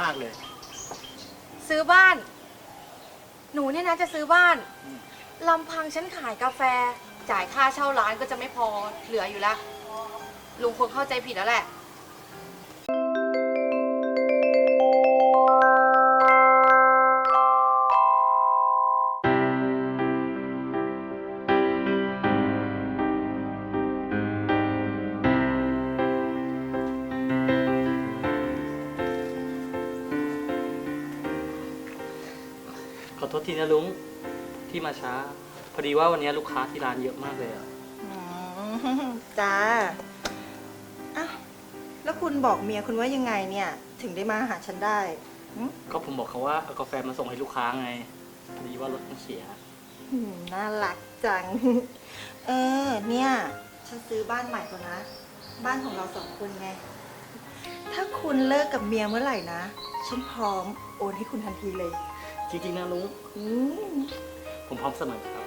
มากเลย ซื้อบ้าน หนูเนี่ยนะจะซื้อบ้านลำพังฉันขายกาแฟ จ่ายค่าเช่าร้านก็จะไม่พอเหลืออยู่แล้วลุงคงเข้าใจผิดแล้วแหละ โทษทีนะลุงที่มาช้า พอดีว่าวันนี้ลูกค้าที่ร้านเยอะมากเลยอะอืมจ้าอ้าวแล้วคุณบอกเมียคุณว่ายังไงเนี่ย ถึงได้มาหาฉันได้หึก็ผมบอกเขาว่าเอากาแฟมาส่งให้ลูกค้าไง พอดีว่ารถมันเสียอืมน่ารักจัง เออ เนี่ย ฉันซื้อบ้านใหม่แล้วนะ บ้านของเราสองคนไง ถ้าคุณเลิกกับเมียเมื่อไหร่นะ ฉันพร้อมโอนให้คุณทันทีเลย จริงๆนะลุงอืมผมพร้อมเสมอครับ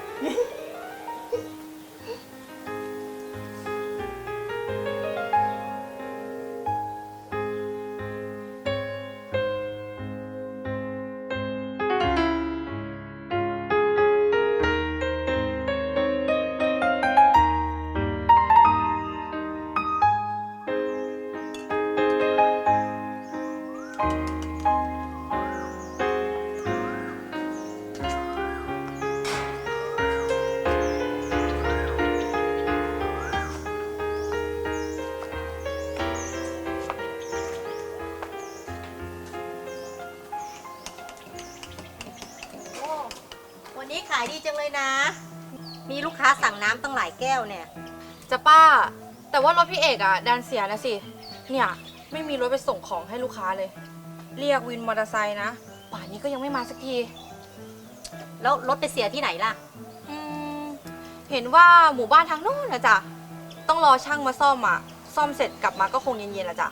ายดีจังเลยนะ มีลูกค้าสั่งน้ำตั้งหลายแก้วเนี่ย จะป้า แต่ว่ารถพี่เอกอะดันเสียนะสิ เนี่ยไม่มีรถไปส่งของให้ลูกค้าเลย เรียกวินมอเตอร์ไซค์นะ ป่านนี้ก็ยังไม่มาสักที แล้วรถไปเสียที่ไหนล่ะ อืมเห็นว่าหมู่บ้านทางโน้นนะจ๊ะ ต้องรอช่างมาซ่อมอะซ่อมเสร็จกลับมาก็คงเย็นๆละจ้ะ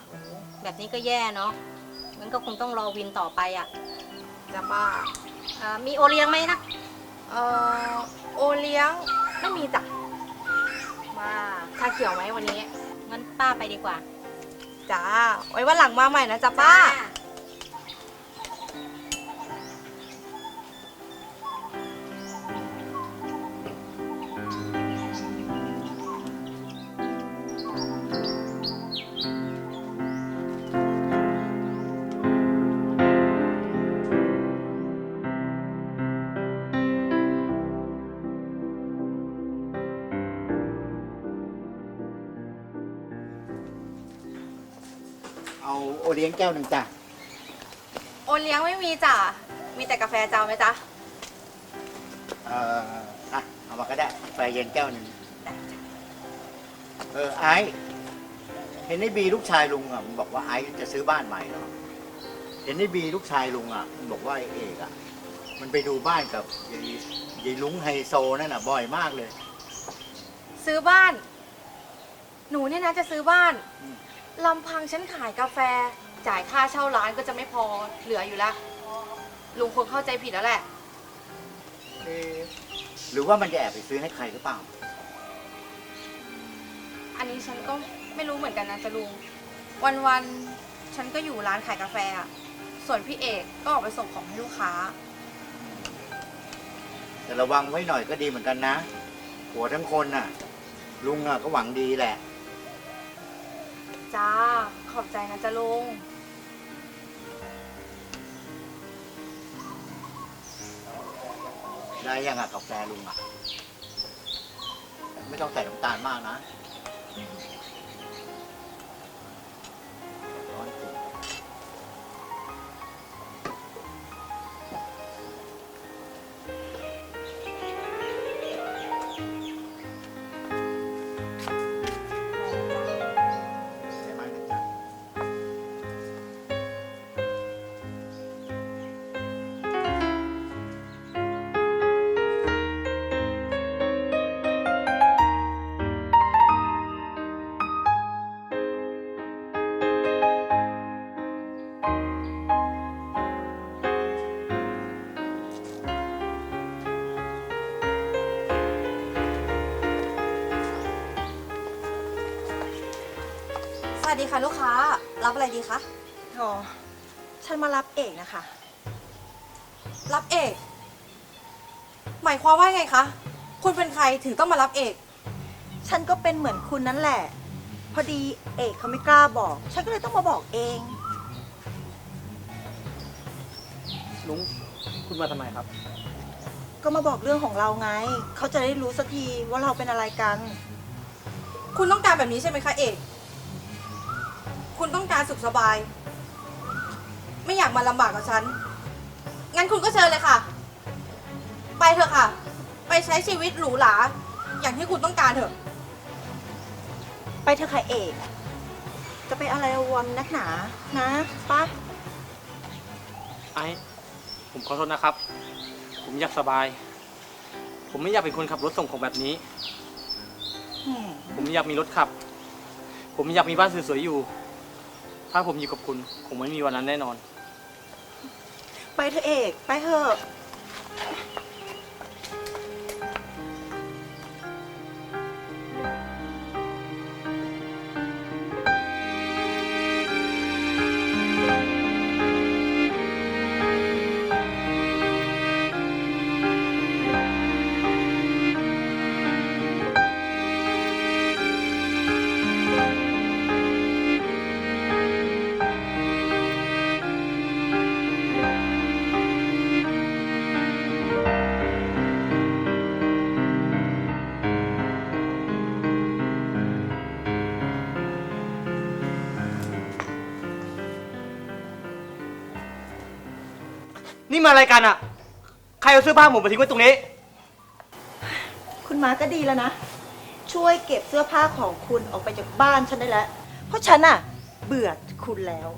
แบบนี้ก็แย่เนาะงั้นก็คงต้องรอวินต่อไปอะจ้ะป้าอ่ามีโอเลี้ยงไหมนะ เอ่อโอเลี้ยงไม่มีจ้ะว่าชาเขียวไหมวันนี้ งั้นป้าไปดีกว่า จ้า ไว้วันหลังมาใหม่นะจ๊ะป้าเอา ลี้ยงแก้วหนึ่งจ้ะโอเลี้ยงไม่มีจ้ะ มีแต่กาแฟเจ้าไหมจ๊ะเอ่ออะเอามาก็ได้ไฟเย็นแก้วหนึ่งเออไอซ์เห็นไอ้บีลูกชายลุงอะมันบอกว่าไอซ์จะซื้อบ้านใหม่เหรอเห็นไอ้บีลูกชายลุงอะมันบอกว่าไอ้เอกอะ มันไปดูบ้านกับยายยายลุงไฮโซนั่นน่ะบ่อยมากเลย ซื้อบ้าน หนูเนี่ยนะจะซื้อบ้านลำพังฉันขายกาแฟ จ่ายค่าเช่าร้านก็จะไม่พอเหลืออยู่แล้วลุงคงเข้าใจผิดแล้วแหละ เอะหรือว่ามันจะแอบไปซื้อให้ใครหรือเปล่า อันนี้ฉันก็ไม่รู้เหมือนกันนะจะลุงวันๆฉันก็อยู่ร้านขายกาแฟอะส่วนพี่เอกก็ออกไปส่งของให้ลูกค้า แต่ระวังไว้หน่อยก็ดีเหมือนกันนะ หัวทั้งคนน่ะ ลุงอะก็หวังดีแหละ จ้า ขอบใจนะจะลุง ได้ยังอะกาแฟลุงอะ ไม่ต้องใส่น้ำตาลมากนะ วัสดีค่ะลูกค้า รับอะไรดีคะอ๋อฉันมารับเอกนะคะ รับเอก หมายความว่าไงคะ คุณเป็นใครถึงต้องมารับเอก ฉันก็เป็นเหมือนคุณนั่นแหละ พอดีเอกเขาไม่กล้าบอก ฉันก็เลยต้องมาบอกเอง ลุงคุณมาทำไมครับ ก็มาบอกเรื่องของเราไง เขาจะได้รู้สักทีว่าเราเป็นอะไรกัน คุณต้องการแบบนี้ใช่ไหมคะเอก คุณต้องการสุขสบาย ไม่อยากมาลำบากกับฉัน งั้นคุณก็เชิญเลยค่ะ ไปเถอะค่ะ ไปใช้ชีวิตหรูหรา อย่างที่คุณต้องการเถอะ ไปเถอะค่ะเอก จะไปอะไรวันนักหนา นะปะไอ้ผมขอโทษนะครับ ผมอยากสบาย ผมไม่อยากเป็นคนขับรถส่งของแบบนี้อืมผมอยากมีรถขับ ผมอยากมีบ้านสวยๆอยู่ ถ้าผมอยู่กับคุณ ผมไม่มีวันนั้นแน่นอน ไปเถอะเอก ไปเถอะ นี่มาอะไรกันอะ ใครเอาเสื้อผ้าผมมาทิ้งไว้ตรงนี้ คุณมาก็ดีแล้วนะ ช่วยเก็บเสื้อผ้าของคุณออกไปจากบ้านฉันได้แล้ว เพราะฉันอะเบื่อคุณแล้ว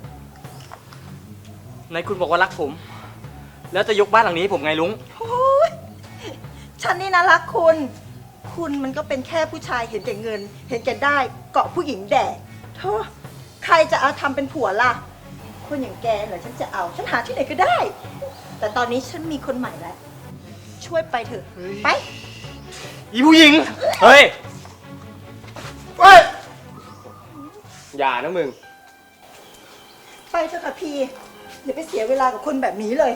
ไหนคุณบอกว่ารักผม แล้วจะยกบ้านหลังนี้ให้ผมไงลุง โอ้ยฉันนี่นะรักคุณ คุณมันก็เป็นแค่ผู้ชายเห็นแก่เงิน เห็นแก่ได้เกาะผู้หญิงแดกโธ่ใครจะเอาทำเป็นผัวล่ะ คนอย่างแกเหรอฉันจะเอา ฉันหาที่ไหนก็ได้ แต่ตอนนี้ฉันมีคนใหม่แล้ว ช่วยไปเถอะ ไป อีผู้หญิง เฮ้ย เฮ้ย อย่านะมึง ไปเถอะค่ะพี่อย่าไปเสียเวลากับคนแบบนี้เลย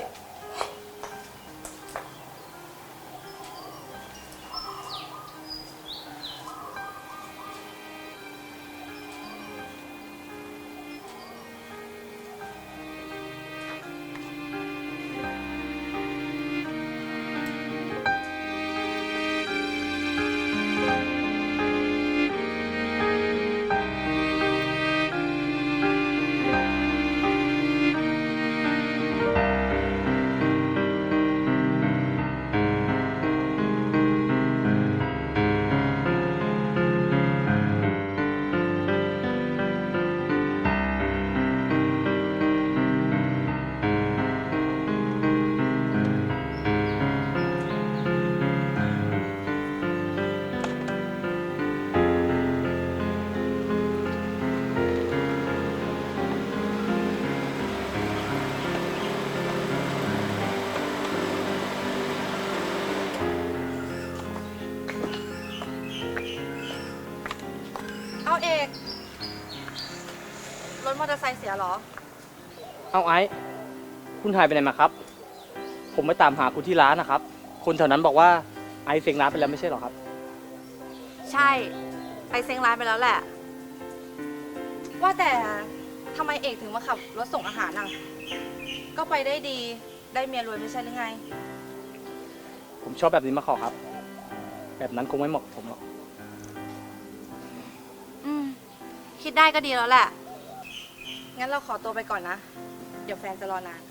รถมอเตอร์ไซค์เสียเหรอ เอาไอ้คุณหายไปไหนมาครับ ผมไปตามหาคุณที่ร้านนะครับ คนแถวนั้นบอกว่าไอ้เซ็งร้านไปแล้วไม่ใช่เหรอครับ ใช่ไปเซ็งร้านไปแล้วแหละ ว่าแต่ทำไมเอกถึงมาขับรถส่งอาหารน่ะ ก็ไปได้ดี ได้เมียรวยไม่ใช่หรือไง ผมชอบแบบนี้มาขอครับ แบบนั้นคงไม่เหมาะกับผมหรอก อืม คิดได้ก็ดีแล้วแหละ งั้นเราขอตัวไปก่อนนะ เดี๋ยวแฟนจะรอนาน